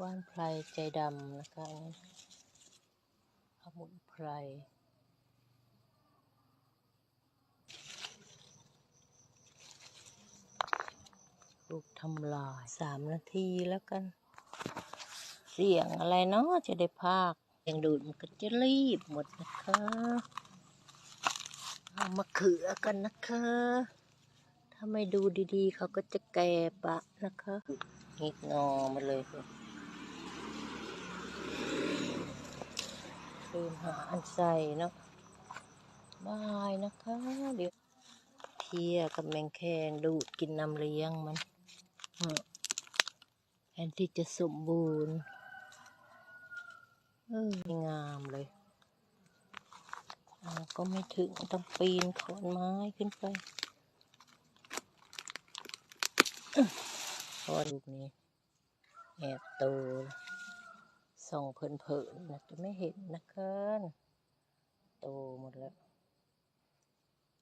ว่านไพรใจดำนะคะอันนี้สมุนไพรลูกทำลายสามนาทีแล้วกัน เสียงอะไรเนาะจะได้พากเสียงดูดมันก็จะรีบหมดนะคะเอามาเขือกันนะคะ ถ้าไม่ดูดีๆ เขาก็จะแก่ปะนะคะงิกงอมาเลยค่ะ ลืมหาอันใส่เนาะบายนะคะ เดี๋ยวเพียกับแมงแคงดูดกินน้ำเลี้ยงมันแทนที่จะสมบูรณ์เอองามเลยก็ไม่ถึงต้องปีนขอนไม้ขึ้นไปพอลูกนี้แอบโต ส่องเพลินๆนะจะไม่เห็นนะคะโตหมดแล้ว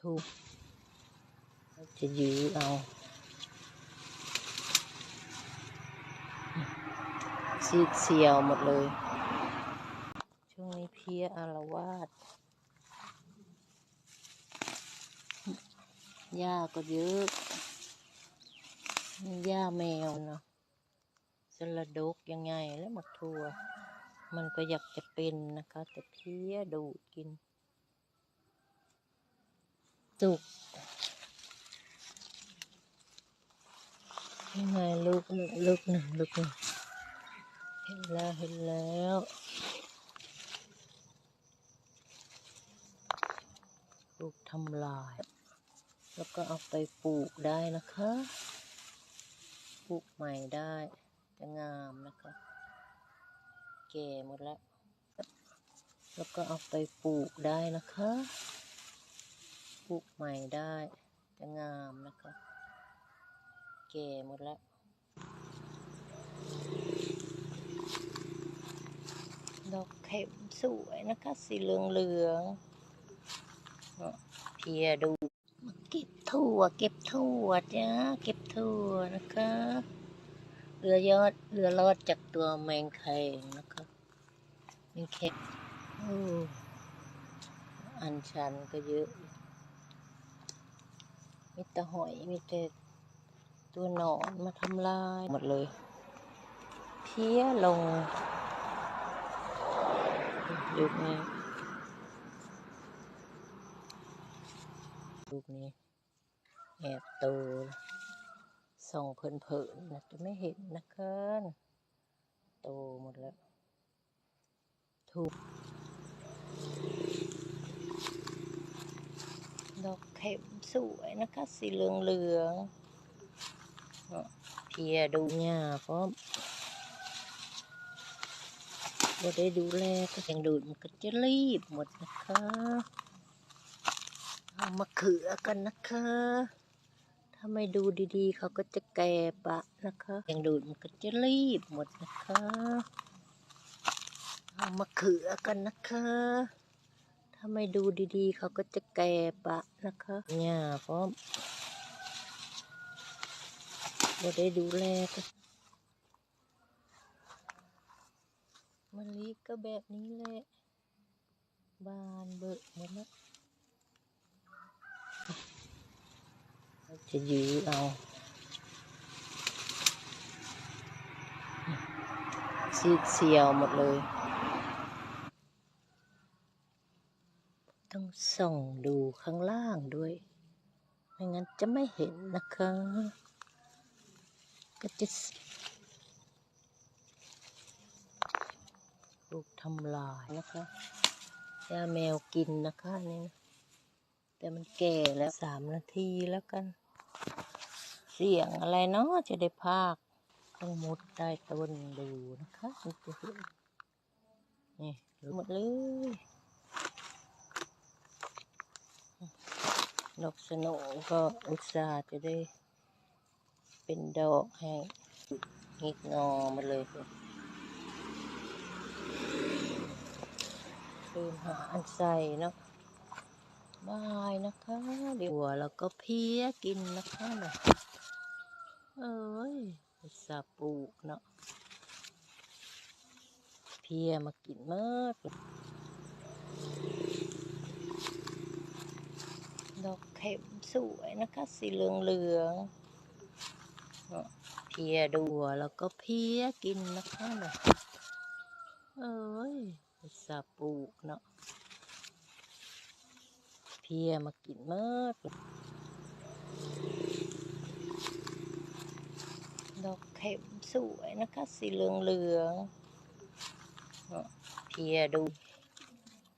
ถูก จะยื้อเอา ซีดเสียวหมดเลย ช่วงนี้เพี้ยอารวาสหญ้าก็เยอะหญ้าแมวเนาะสลัดดกยังไงแล้วหมักถั่ว มันก็อยากจะเป็นนะคะ แต่เพี้ยดูดกินสุกยังไงลูกหนึ่งลูกหนึ่งลูกหนึ่งเห็นแล้วเห็นแล้วลูกทำลาย แล้วก็เอาไปปลูกได้นะคะ ปลูกใหม่ได้จะงามนะคะ แก่หมดแล้ว แล้วก็เอาไปปลูกได้นะคะ ปลูกใหม่ได้จะงามนะคะ แก่หมดแล้วดอกเข็มสวยนะคะ สีเหลืองเหลืองๆเพียดูเก็บถั่ว เก็บถั่วจ้าเก็บถั่วนะคะเรือยอดเรือรอดจากตัวแมงแคงนะคะ แมงแคงอันชันก็เยอะมีแต่หอยมีแต่ตัวหนอนมาทำลายหมดเลย เพี้ยลงยุคนี้ยุคนี้แอบโตส่องเพลินๆนะจะไม่เห็นนะคะโตหมดแล้ว ถูก ดอกเข็มสวยนะคะ สีเหลืองเหลืองๆเพียดูหญ้าพร้อมบ่ได้ดูแลก็ยังดูดมันก็จะรีบหมดนะคะเอามาเขือกันนะคะ ถ้าไม่ดูดีๆ เขาก็จะแก่ปะนะคะ ยังดูดมันก็จะรีบหมดนะคะ เอามาเขือกันนะคะ ถ้าไม่ดูดีๆ เขาก็จะแก่ปะนะคะหญ้าพร้อมบ่ได้ดูแลก็มะลิก็แบบนี้แหละ บานเบิกหมดแล้วจะยื้อเอาซีดเสียวหมดเลย ต้อง ส่องดูข้างล่างด้วย ไม่งั้นจะไม่เห็นนะคะ ก็จะลูกทำลายนะคะยาแมวกินนะคะนี่นะแต่มันแก่แล้วสามนาทีแล้วกัน เสียงอะไรเนาะจะได้พากต้องมุดใต้ต้นดูนะคะมันจะเห็นนี่หมดเลย ดอกสโนก็อุตส่าห์จะได้เป็นดอกให้งิกงอมาเลยลืมหาอันใส่เนาะบายนะคะเดี๋ยวหัวแล้วก็เพี้ยกินนะคะเนาะเอ้ยสาปลูกเนาะเพียมากินมาก ดอกเข็มสวยนะคะ สีเหลืองเหลืองๆเพียดูแล้วก็เพียกินนะคะเนาะเอ้ยสาปลูกเนาะเพียมากินมากดอกเข็มสวยนะคะ สีเหลืองเหลืองๆเนาะเพียดู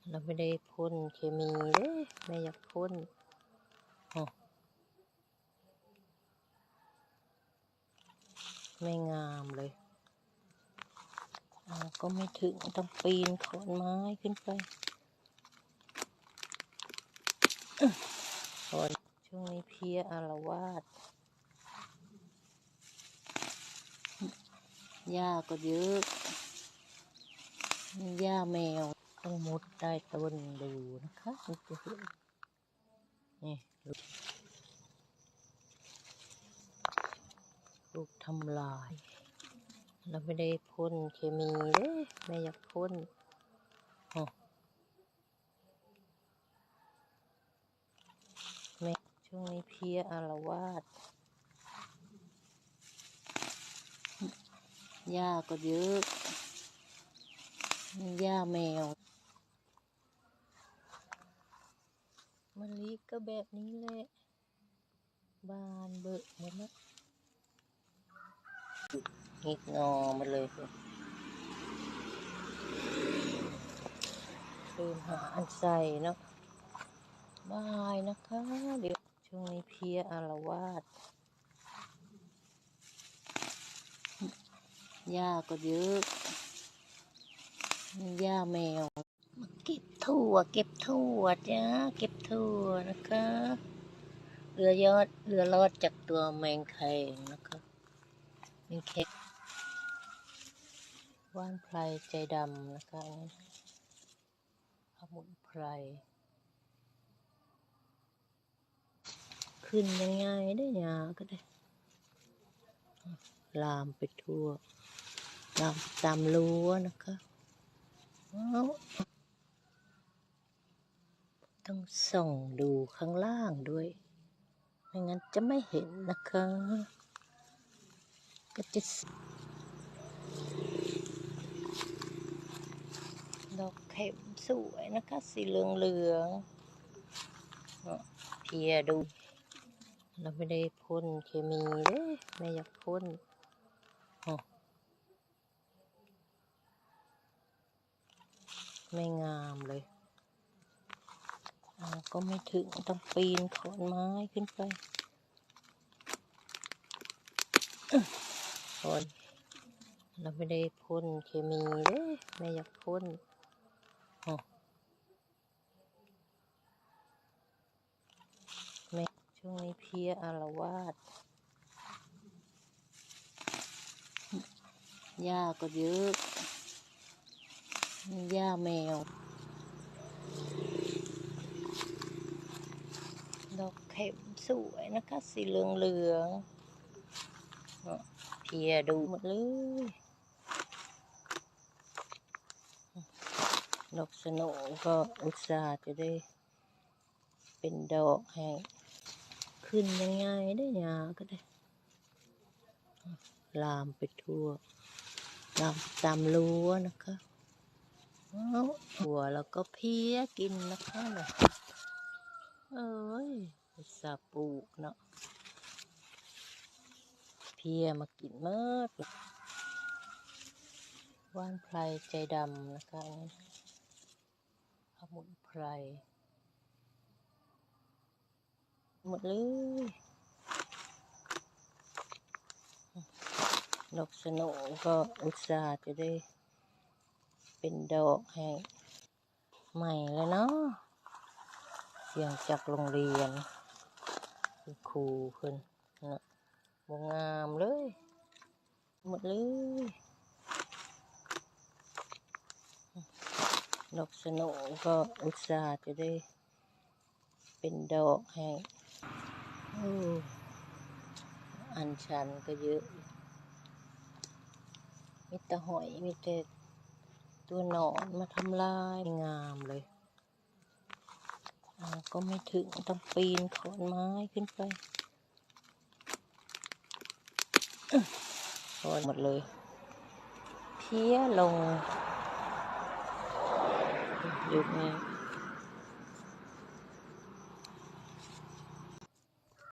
เราไม่ได้พ่นเคมีเด้ไม่อยากพ่นอ้อ ไม่งามเลยก็ไม่ถึงต้องปีนขอนไม้ขึ้นไปอื้อขอนช่วงนี้เพียอารวาสหญ้าก็เยอะหญ้าแมวต้องมุดใต้ต้นดูนะคะนจะเห็น ลูกลูกทำลาย เราไม่ได้พ่นเคมีเด้ไม่อยากพ่นอ้อแม่ช่วงนี้เพียอารวาสหญ้าก็เยอะหญ้าแมวมะลิก็แบบนี้แหละ บานเบิกหมดแล้ว งิกงอมาเลยลืมหาอันใส่เนาะบายนะคะ เดี๋ยวช่วงนี้เพียอารวาสหญ้าก็เยอะหญ้าแมวมาเก็บถั่ว เก็บถั่วจ้า เก็บถั่วนะคะ เรือยอด เรือรอดจากตัวแมงแคงนะคะ แมงแคว่านไพรใจดำนะคะอันนี้สมุนไพรขึ้นยังไงได้ยาก็ได้ ลามไปทั่ว ลามตามรั้วนะคะต้องส่องดูข้างล่างด้วย ไม่งั้นจะไม่เห็นนะคะ ก็จะดอกเข็มสวยนะคะ สีเหลืองเหลืองๆเพียดู เราไม่ได้พ่นเคมีเด้ไม่อยากพ่นไม่งามเลยก็ไม่ถึงต้องปีนขอนไม้ขึ้นไป อื้อขอนเราไม่ได้พ่นเคมีเด้ไม่อยากพ่นอ้อแม่ช่วงนี้เพลียอารวาสหญ้าก็เยอะหญ้าแมว ดอกเข็มสวยนะคะ สีเหลืองเหลืองๆเนาะ เพียดูหมดเลย ดอกสโนก็อุตส่าห์จะได้ เป็นดอกให้ขึ้นยังไงได้ยาก็ได้ ลามไปทั่ว ลามตามรั้วนะคะหัวแล้วก็เพี้ยกินนะคะเนาะเอ้ยอุตสาห์ปลูกเนาะ พียมากินมากเลยว่านไพรใจดำนะคะอันนี้สมุนไพรหมดเลยดอกสโหนก็อุตส่าห์จะได้ เป็นดอกให้ใหม่แล้วเนาะเสียงจากโรงเรียนคุณครูเพิ่นนะ บงามเลย หมดเลย ดอกสนุก็อุตส่าห์จะได้ เป็นดอกให้อันชันก็เยอะ มีแต่หอย มีแต่ตัวหนอนมาทำลายงามเลยก็ไม่ถึงต้องปีนขอนไม้ขึ้นไป โอนหมดเลย เพี้ยลงยุบไง